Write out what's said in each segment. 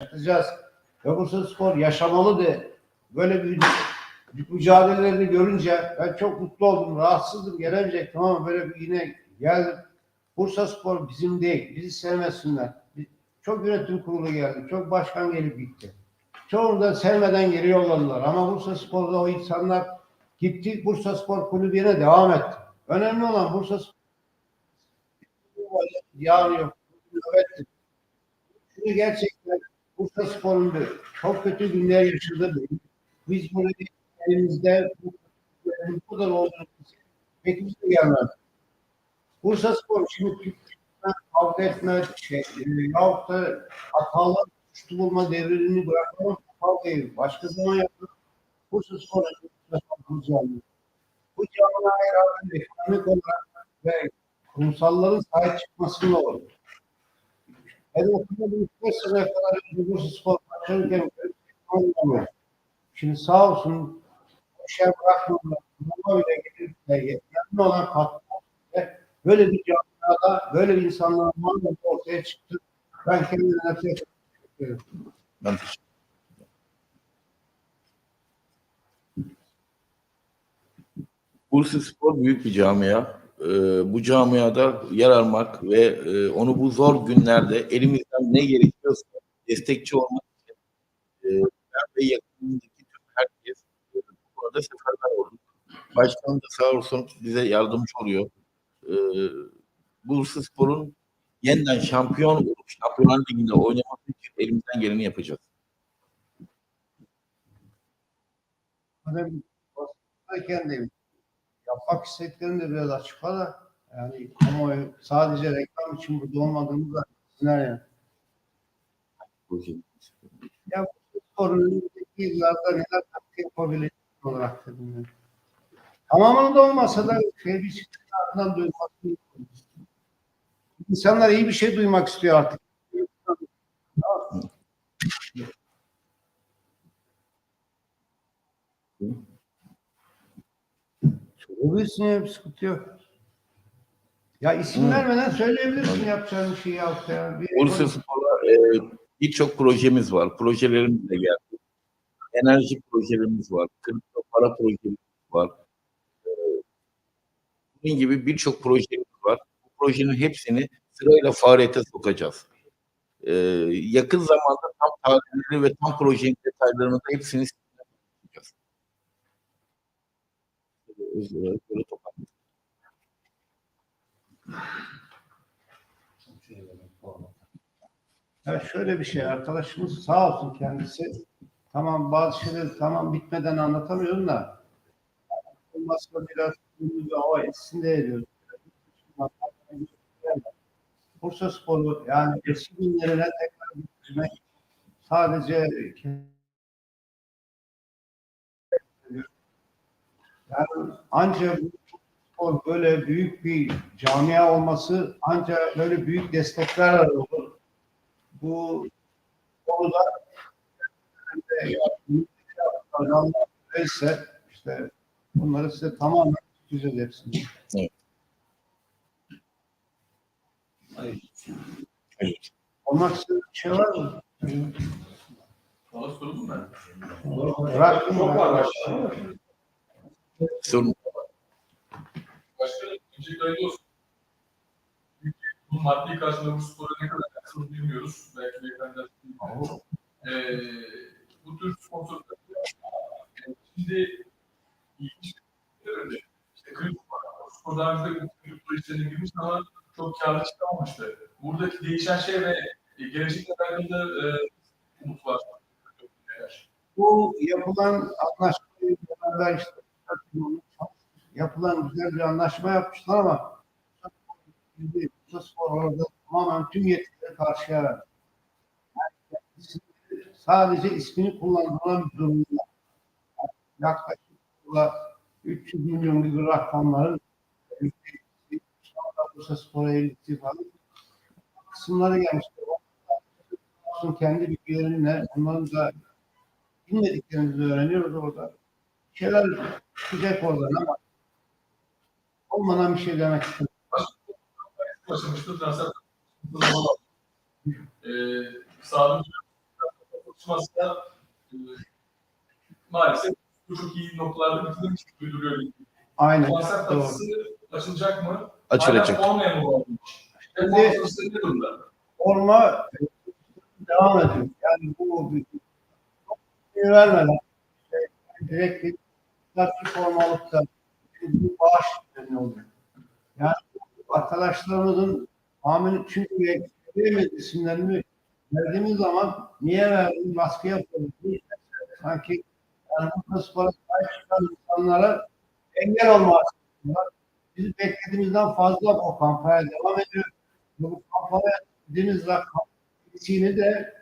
yaşatacağız. Ve Bursa Spor yaşamalı de böyle bir mücadelelerini görünce ben çok mutlu oldum. Rahatsızdım gelemeyecektim ama böyle bir yine geldim. Bursa Spor bizim değil. Bizi sevmesinler. Çok yönetim kurulu geldi. Çok başkan gelip gitti. Çoğunu da sevmeden geri yolladılar. Ama Bursa Spor'da o insanlar gitti. Bursa Spor Kulübü'ne devam etti. Önemli olan Bursa Spor yarın yok. Evet. Şimdi gerçekten Bursa Spor'un çok kötü günler yaşadı. Biz bunu elimizde bu, kadar olduğunu pek bize gelmez. Bursa Spor şimdi kavga etme, şey, e, yahut da hatalı suçlu bulma devrini bırakalım kavgayı başka zaman yapalım. Bursa Spor'a cami. Bu camiaya rağmen ekonomik olarak ve kurumsalların sahip çıkmasıyla olur. Okulda bir sene kadar Bursa Spor başlarken anlamıyor. Şimdi sağ olsun o şey bırakmadılar. Buna bile gelip de yanına olan katkı böyle bir camiada böyle bir insanların varlığı ortaya çıktı. Ben kendime teşekkür ederim. Ben teşekkür Bursa Spor büyük bir camia. Ee, bu camiada yer almak ve e, onu bu zor günlerde elimizden ne gerekiyorsa destekçi olmak için e, ben ve tüm herkes e, bu konuda seferber olduk. Başkanım da sağ olsun bize yardımcı oluyor. E, Bursa Spor'un yeniden şampiyon olup Şampiyonlar Ligi'nde oynaması için elimizden geleni yapacağız. Basındayken de yapmak istediklerini de biraz açıkla da yani kamuoyu sadece reklam için burada olmadığımız da bilsinler yani. Ya bu önümüzdeki yıllarda neler katkı yapabileceği olarak dedim yani. Tamamını da olmasa da şey bir şey duymak İnsanlar iyi bir şey duymak istiyor artık. Söyleyebilirsin ya bir sıkıntı yok. Ya isim Hı. vermeden söyleyebilirsin yapacağın şeyi yahut ya. Bir- Bursa Spor'a e, birçok projemiz var. Projelerimiz de geldi. Enerji projelerimiz var. Kripto para projelerimiz var. E, bunun gibi birçok projemiz var. Bu projenin hepsini sırayla faaliyete sokacağız. E, yakın zamanda tam tarihleri ve tam projenin detaylarını da hepsini Böyle- toparlayalım. Ya şöyle bir şey arkadaşımız sağ olsun kendisi. Tamam bazı şeyleri tamam bitmeden anlatamıyorum da olmazsa biraz bir hava etsin de ediyoruz. Bursa Sporu yani eski günlerine tekrar getirmek sadece yani ancak spor böyle büyük bir camia olması ancak böyle büyük destekler olur bu konuda ise işte bunları size tamamen güzel hepsini. Evet. Olmak istediğiniz bir şey var mı? Bana sorun mu ben? Bıraktım Çok ben. var. Sorun Başkanım, öncelikle hayırlı olsun. Maddi karşılığı bu spora ne kadar yatkın bilmiyoruz. Belki beyefendiler bilmiyor. Ee, bu tür sponsorlar yani şimdi ilginç bir önce işte kripto var. Spor daha önce kripto işlerine girmiş ama çok karlı çıkamamıştı. Buradaki değişen şey ve gelecekle alakalı e, umut var. Bu yapılan anlaşmayı beraber işte yapılan güzel bir anlaşma yapmışlar ama Bursa Spor orada tamamen tüm yetkileri karşıya verdi. Yani sadece ismini kullanılan bir durumda. Yaklaşık olarak 300 milyon gibi rakamların Bursa Spor'a ilgisi falan kısımları gelmiştir. Olsun kendi bilgilerimle onların da bilmediklerimizi öğreniyoruz orada. Şeyler çıkacak oradan ama olmadan bir şey demek istemiyorum. başlamıştı transfer. E, maalesef bu çok iyi noktalarda bitirmiş gibi duruyor. Aynen. Doğru. kapısı açılacak mı? Açılacak. Hala olmayan mı? Şimdi- e, devam ediyor. Yani bu vermeden e, direkt bir bir forma alıp da bir bağış üzerine oluyor. Yani bu arkadaşlarımızın amin çünkü veremez isimlerini verdiğimiz zaman niye verdin baskı yapıyoruz. Niye? Sanki yani bu spora sahip çıkan insanlara engel olmaz. Biz beklediğimizden fazla o kampanya devam ediyor. Bu kampanya dediğimiz rakam eksiğini de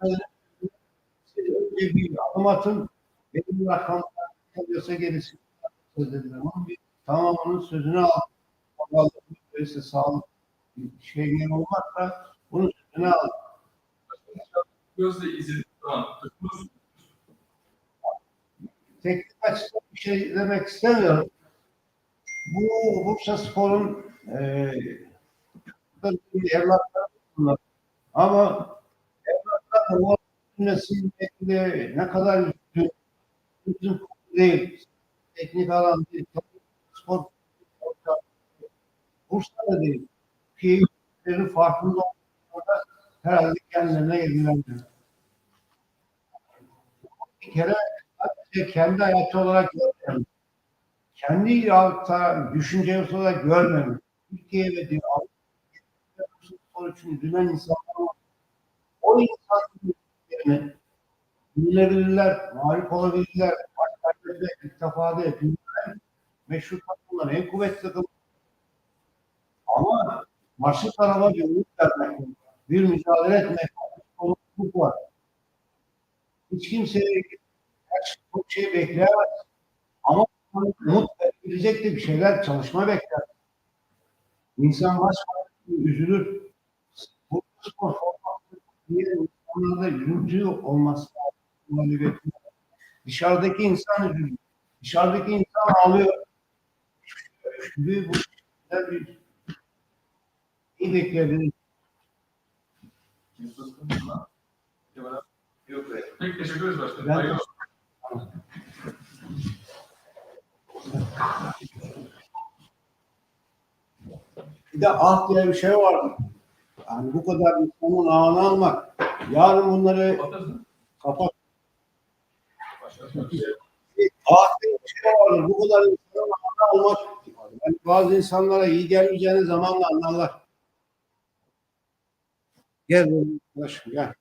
önce bir adım atın. Benim rakamlar kalıyorsa gerisi söz edilir. Ama bir tamamının sözünü al. Allah'ın böylesi sağlık bir şeyler olmazsa bunun sözünü al. Gözle izledik şu an. Takımımız teknik açıdan bir şey demek istemiyorum. Bu Bursa Spor'un e, evlatları. Ama evlatlar da bu cümlesiyle ne kadar bizim değil. Teknik alan değil. Spor Bursa'da değil. Keyiflerin farkında olmadan herhalde kendilerine ilgileniyor. Bir kere sadece kendi hayatı olarak görmüyorum. Kendi hayatta düşüncesi olarak görmüyorum. Türkiye ve Avrupa spor için üzülen insanlar var. O insanların yerine dinleyebilirler, mağlup olabilirler, maç ilk değil. Dünyanın meşhur takımlar, en kuvvetli takım. Ama maçlı tarafa bir umut vermek, bir mücadele etmek, bir sorumluluk var. Hiç kimse her çok şey bekleyemez. Ama umut verebilecek de bir şeyler çalışma bekler. İnsan baş üzülür. Bu spor forması diğer insanlarda üzüntü olması lazım. Dışarıdaki insan üzülür. Dışarıdaki insan ağlıyor. Gibi bu bir iyi bekleyebilir. Peki teşekkür ederiz başkanım. Ben- Hayırlı olsun. Bir de ah diye bir şey var. Yani bu kadar insanın ağını almak. Yarın bunları kapat. Aklın şey vardır. Bu kadar insanın almak. Yani bazı insanlara iyi gelmeyeceğini zamanla anlarlar. Gel arkadaşım gel.